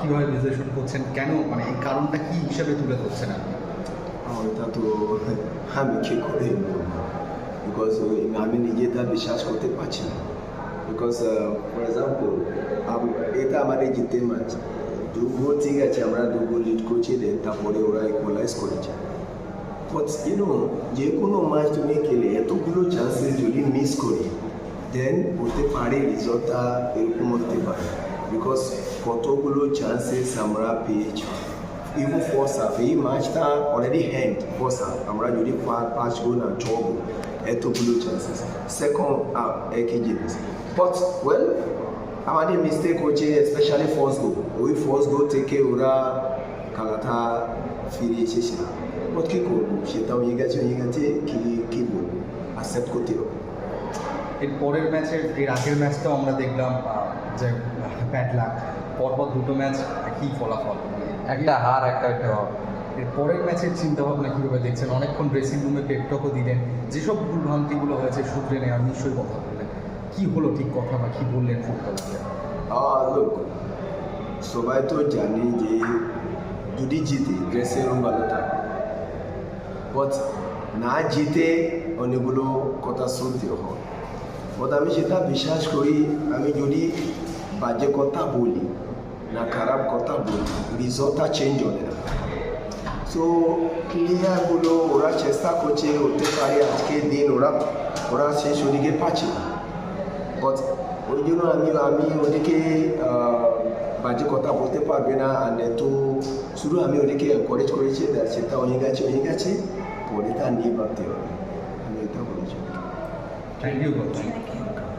কীভাবে বিশ্লেষণ করছেন? কেন? মানে এই কারণটা কি হিসাবে তুলে আমার তা আমি কি করে? বিকজ আমি নিজে তা বিশ্বাস করতে পারছি না। বিকজ ফর এক্সাম্পল এটা আমাদের জিতে ম্যাচ দু ঠিক আছে, আমরা দু করছি দেন তারপরে ওরা ইকুয়ালাইজ করেছে। যে কোনো তুমি খেলে, এতগুলো করি দেন হতে পারে রিজল্টটা এরকম হতে পারে। বিকজ কতগুলো চান্সেস আমরা পেয়েছি। ফার্স্ট হাফ এই ম্যাচটা অলরেডি হ্যান্ড ফার্স্ট আমরা যদি পাঁচ গোল না ছ গোল এতগুলো চান্সেস সেকেন্ড একই জিনিস। বাট ওয়েল আমাদের মিস্টেক হচ্ছে স্পেশালি ফার্স্ট গোল ওই ফার্স্ট গোল থেকে ওরা খেলাটা ফিরে এসেছে না বাট কী করব? সেটা হয়ে গেছে হয়ে গেছে, কি, কী বলব? অ্যাকসেপ্ট করতে হবে। এর পরের ম্যাচে এর আগের ম্যাচটাও আমরা দেখলাম যে ব্যাড লাক পরপর দুটো ম্যাচ একই ফলাফল। একটা হার একটা draw। এর পরের ম্যাচের চিন্তা ভাবনা কীভাবে দেখছেন? অনেকক্ষণ ড্রেসিং রুমে পেপটকও দিলেন। যেসব ভুলভ্রান্তিগুলো হয়েছে শুধরে নেওয়ার নিশ্চয়ই কথা বললেন। কী হলো ঠিক কথা বা কী বললেন ফুটবলারকে লোক সবাই তো জানে যে যদি জিতে ড্রেসিং রুম ভালো থাকে। বাট না জিতে অনেকগুলো কথা শুনতে হয়। বাট আমি সেটা বিশ্বাস করি, আমি যদি বাজে কথা বলি, না খারাপ কথা বলি রিজল্টটা চেঞ্জ হবে না। সো প্লেয়ারগুলো ওরা চেষ্টা করছে, হতে পারে আজকের দিন ওরা ওরা সেই শরীরে পাচ্ছে বাট ওই জন্য আমি আমি ওদেরকে বাজে কথা বলতে পারবে না আর তো শুধু আমি ওদেরকে এনকারেজ করেছি সেটা হয়ে গেছে হয়ে গেছে, পরে তা নিয়ে ভাবতে হবে। আমি এটা বলেছি। Thank you